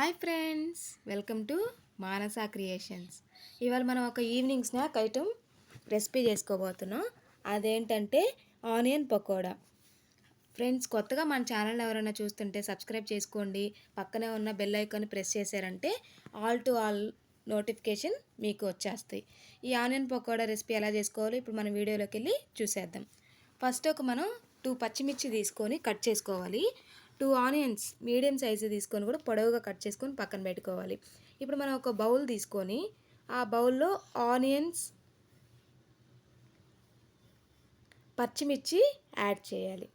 Hi friends welcome to Manasa creations. ఇవాళ మనం ఒక ఈవినింగ్ స్నాక్ ఐటమ్ రెసిపీ చేసుకోబోతున్నాం. అదేంటంటే ఆనియన్ పకోడా. ఫ్రెండ్స్ కొత్తగా మన ఛానల్ ఎవరైనా చూస్తుంటే సబ్స్క్రైబ్ చేసుకోండి. పక్కనే ఉన్న బెల్ ఐకాన్ ప్రెస్ చేశారంటే ఆల్ టు ఆల్ నోటిఫికేషన్ మీకు వచ్చేస్తాయి. ఈ ఆనియన్ పకోడా రెసిపీ ఎలా చేసుకోవాలో ఇప్పుడు మనం వీడియోలోకి వెళ్ళి చూసేద్దాం. ఫస్ట్ ఒక మనం టూ పచ్చిమిర్చి తీసుకొని కట్ చేసుకోవాలి. టూ ఆనియన్స్ మీడియం సైజు తీసుకొని కూడా పొడవుగా కట్ చేసుకొని పక్కన పెట్టుకోవాలి. ఇప్పుడు మనం ఒక బౌల్ తీసుకొని ఆ బౌల్లో ఆనియన్స్ పచ్చిమిర్చి యాడ్ చేయాలి.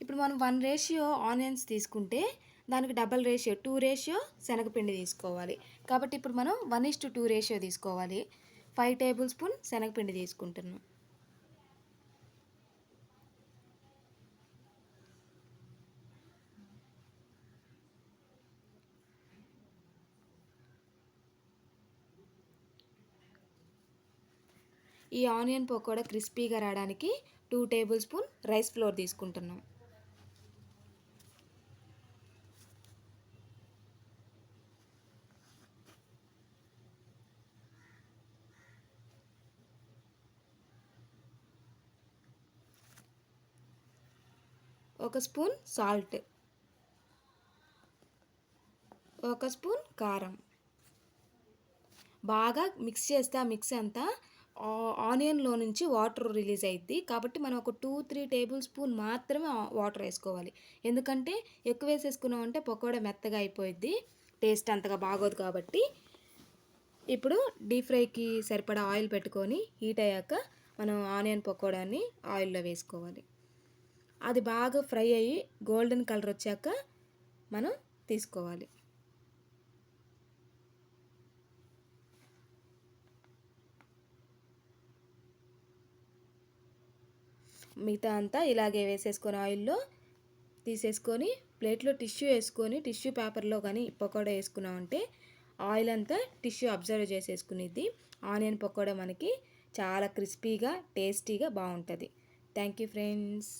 ఇప్పుడు మనం వన్ రేషియో ఆనియన్స్ తీసుకుంటే దానికి డబల్ రేషియో టూ రేషియో శనగపిండి తీసుకోవాలి. కాబట్టి ఇప్పుడు మనం one is to two ratio తీసుకోవాలి. ఫైవ్ టేబుల్ స్పూన్ శనగపిండి తీసుకుంటున్నాను. ఈ ఆనియన్ పకోడా క్రిస్పీగా రావడానికి two tablespoon rice flour తీసుకుంటున్నాం. ఒక స్పూన్ సాల్ట్ ఒక స్పూన్ కారం. బాగా మిక్స్ చేస్తే ఆ మిక్స్ అంతా ఆనియన్లో నుంచి వాటర్ రిలీజ్ అవుద్ది కాబట్టి మనం ఒక టూ త్రీ టేబుల్ స్పూన్ మాత్రమే వాటర్ వేసుకోవాలి. ఎందుకంటే ఎక్కువ వేసేసుకున్నామంటే పకోడా మెత్తగా అయిపోయిద్ది. టేస్ట్ అంతగా బాగోదు కాబట్టి. ఇప్పుడు డీప్ ఫ్రైకి సరిపడా ఆయిల్ పెట్టుకొని హీట్ అయ్యాక మనం ఆనియన్ పకోడాని ఆయిల్లో వేసుకోవాలి. అది బాగా ఫ్రై అయ్యి గోల్డెన్ కలర్ వచ్చాక మనం తీసుకోవాలి. మిగతా అంతా ఇలాగే వేసేసుకొని ఆయిల్లో తీసేసుకొని ప్లేట్లో టిష్యూ వేసుకొని టిష్యూ పేపర్లో కానీ పకోడా వేసుకున్నామంటే ఆయిల్ అంతా టిష్యూ అబ్జర్వ్ చేసేసుకునేది. ఆనియన్ పకోడా మనకి చాలా క్రిస్పీగా టేస్టీగా బాగుంటుంది. Thank you friends.